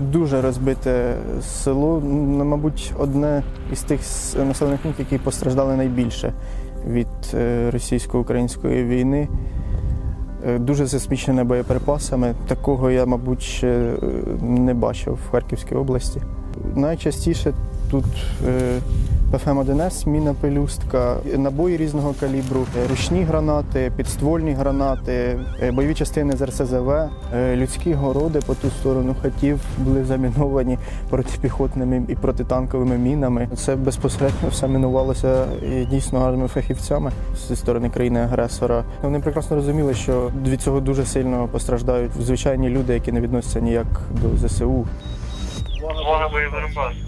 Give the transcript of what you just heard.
дуже розбите село. Мабуть, одне із тих населених пунктів, які постраждали найбільше від е, російсько-української війни. Е, Дуже засмічене боєприпасами. Такого я, мабуть, е, не бачив в Харківській області. Найчастіше тут е, ПФМ-1С, міна пелюстка, набої різного калібру, е, ручні гранати, підствольні гранати, е, бойові частини з РСЗВ, е, людські городи по ту сторону хатів були заміновані протипіхотними і протитанковими мінами. Це безпосередньо все мінувалося дійсно гарними фахівцями зі сторони країни-агресора. Вони прекрасно розуміли, що від цього дуже сильно постраждають звичайні люди, які не відносяться ніяк до ЗСУ. Увага, боєзарбас.